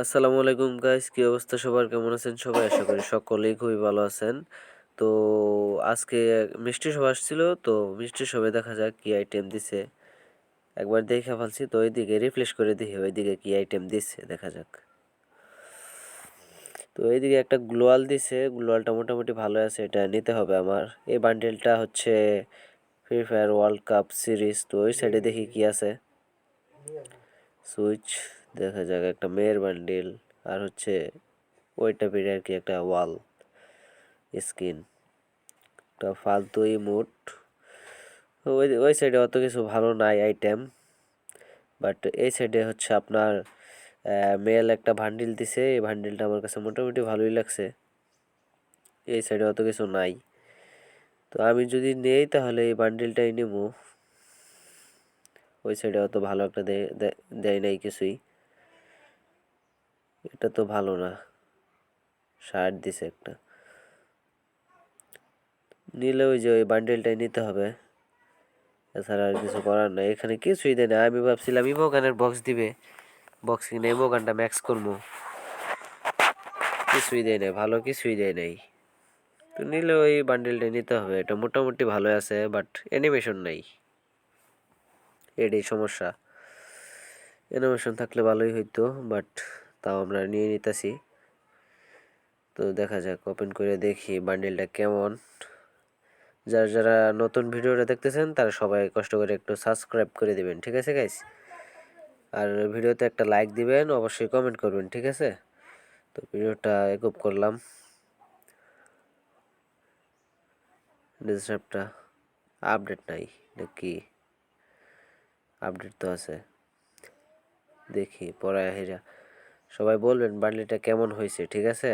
আসসালামু আলাইকুম গাইস কি অবস্থা সবার? কেমন আছেন সবাই? আশা করি সকলেই খুবই ভালো আছেন। তো আজকে মিষ্টি সব আসছিল, তো মিষ্টি সবে দেখা যাক কি আইটেম দিছে। একবার দেখে ফেলছি, তো ওইদিকে রিফ্রেশ করে দেখি, ওইদিকে কি আইটেম দিচ্ছে দেখা যাক। তো এইদিকে একটা গ্লোয়াল দিছে, গ্লোয়ালটা মোটামুটি ভালো আছে, এটা নিতে হবে আমার। এই বান্ডেলটা হচ্ছে free fire world cup series তো ওই সাইডে দেখি কি আছে। সুইচ দেখা যাক, একটা মেয়ের বান্ডিল আর হচ্ছে ওইটা পেরে আর কি একটা ওয়াল স্কিন একটা ফালতু ইমোট ওই ওই সাইডে অত কিছু ভালো নাই আইটেম বাট এই সাইডে হচ্ছে আপনার মেল একটা ভান্ডিল দিছে, এই ভান্ডিলটা আমার কাছে মোটামুটি ভালোই লাগছে। এই সাইডে অত কিছু নাই। তো আমি যদি নেই তাহলে এই বান্ডিলটাই নেব। ওই সাইডে অত ভালো একটা দেয় নাই কিছুই। এটা তো ভালো না। শার্ট দিছে একটা। নিলে ওই যে ওই বান্ডেলটাই নিতে হবে। এছাড়া আর কিছু করার নাই। এখানে কিছুই দেয় না। আমি ভাবছিলাম ইমোগানের বক্স দিবে। বক্স কিনে ইমোগানটা ম্যাক্স করব। কিছুই দেয় নাই, ভালো কিছুই দেয় নাই। তো নিলে ওই বান্ডেলটাই নিতে হবে। এটা মোটামুটি ভালো আছে বাট অ্যানিমেশন নাই। এটাই সমস্যা। অ্যানিমেশন থাকলে ভালোই হইতো বাট তাও আমরা নিয়ে নিতেছি। তো দেখা যাক ওপেন করে দেখি বান্ডেলটা কেমন। যারা যারা নতুন ভিডিওটা দেখতেছেন, তারা সবাই কষ্ট করে একটু সাবস্ক্রাইব করে দিবেন, ঠিক আছে গাইস আর ভিডিওতে একটা লাইক দিবেন, অবশ্যই কমেন্ট করবেন, ঠিক আছে? তো ভিডিওটা একুপ করলাম। ডিসক্রাইবটা আপডেট নাই, নাকি? আপডেট তো আছে। দেখি পরে হেরা। সবাই বলবেন বার্লিটা কেমন হয়েছে ঠিক আছে?